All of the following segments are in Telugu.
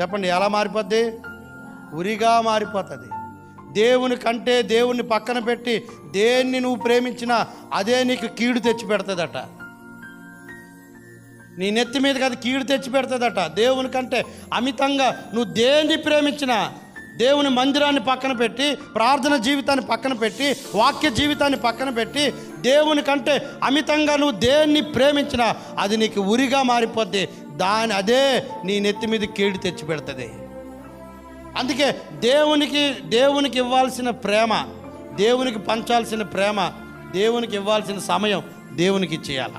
చెప్పండి ఎలా మారిపోద్ది? ఉరిగా మారిపోతుంది. దేవుని కంటే దేవుణ్ణి పక్కన పెట్టి దేన్ని నువ్వు ప్రేమించినా అదే నీకు కీడు తెచ్చి పెడుతుందట. నీ నెత్తి మీద కాదు కీడు తెచ్చి పెడుతుందట. దేవుని కంటే అమితంగా నువ్వు దేన్ని ప్రేమించినా దేవుని మందిరాన్ని పక్కన పెట్టి ప్రార్థన జీవితాన్ని పక్కన పెట్టి వాక్య జీవితాన్ని పక్కన పెట్టి దేవుని కంటే అమితంగా నువ్వు దేన్ని ప్రేమించినా అది నీకు ఉరిగా మారిపోద్ది. దాని అదే నీ నెత్తి మీద కీడు తెచ్చి పెడుతుంది. అందుకే దేవునికి దేవునికి ఇవ్వాల్సిన ప్రేమ దేవునికి పంచాల్సిన ప్రేమ దేవునికి ఇవ్వాల్సిన సమయం దేవునికి ఇచ్చేయాల.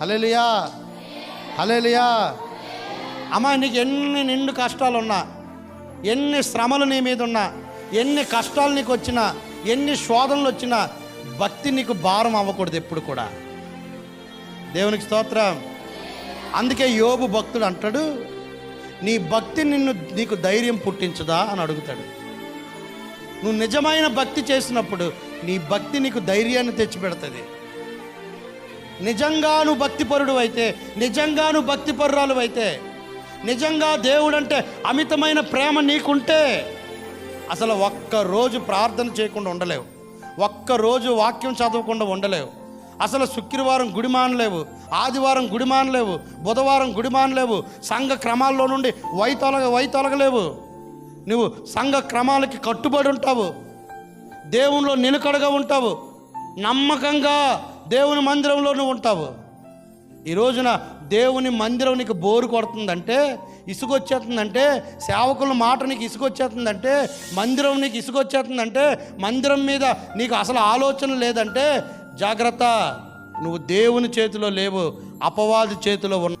హలేలియా హలేలియా అమ్మా నీకు ఎన్ని నిండు కష్టాలు ఉన్నా ఎన్ని శ్రమలు నీ మీద ఉన్నా ఎన్ని కష్టాలు నీకు వచ్చినా ఎన్ని శోధనలు వచ్చినా భక్తి నీకు భారం అవ్వకూడదు ఎప్పుడు కూడా. దేవునికి స్తోత్రం. అందుకే యోబు భక్తుడు అంటాడు నీ భక్తి నిన్ను నీకు ధైర్యం పుట్టించదా? అని అడుగుతాడు. నువ్వు నిజమైన భక్తి చేసినప్పుడు నీ భక్తి నీకు ధైర్యాన్ని తెచ్చిపెడుతుంది. నిజంగా నువ్వు భక్తిపరుడు అయితే నిజంగా నువ్వు భక్తిపరురాలు అయితే నిజంగా దేవుడంటే అమితమైన ప్రేమ నీకుంటే అసలు ఒక్క రోజు ప్రార్థన చేయకుండా ఉండలేవు. ఒక్క రోజు వాక్యం చదవకుండా ఉండలేవు. అసలు శుక్రవారం గుడి మానలేవు ఆదివారం గుడి మానలేవు బుధవారం గుడి మానలేవు సంఘ క్రమాల్లో నుండి వై తొలగ వై తొలగలేవు. నువ్వు సంఘ క్రమాలకి కట్టుబడి ఉంటావు. దేవునిలో నిలకడగా ఉంటావు. నమ్మకంగా దేవుని మందిరంలో నువ్వు ఉంటావు. ఈ రోజున దేవుని మందిరం నీకు బోరు కొడుతుందంటే ఇసుకొచ్చేస్తుందంటే సేవకుల మాట నీకు ఇసుకొచ్చేస్తుందంటే మందిరం నీకు ఇసుకొచ్చేస్తుందంటే మందిరం మీద నీకు అసలు ఆలోచన లేదంటే జాగ్రత్త నువ్వు దేవుని చేతిలో లేవు అపవాది చేతిలో ఉన్న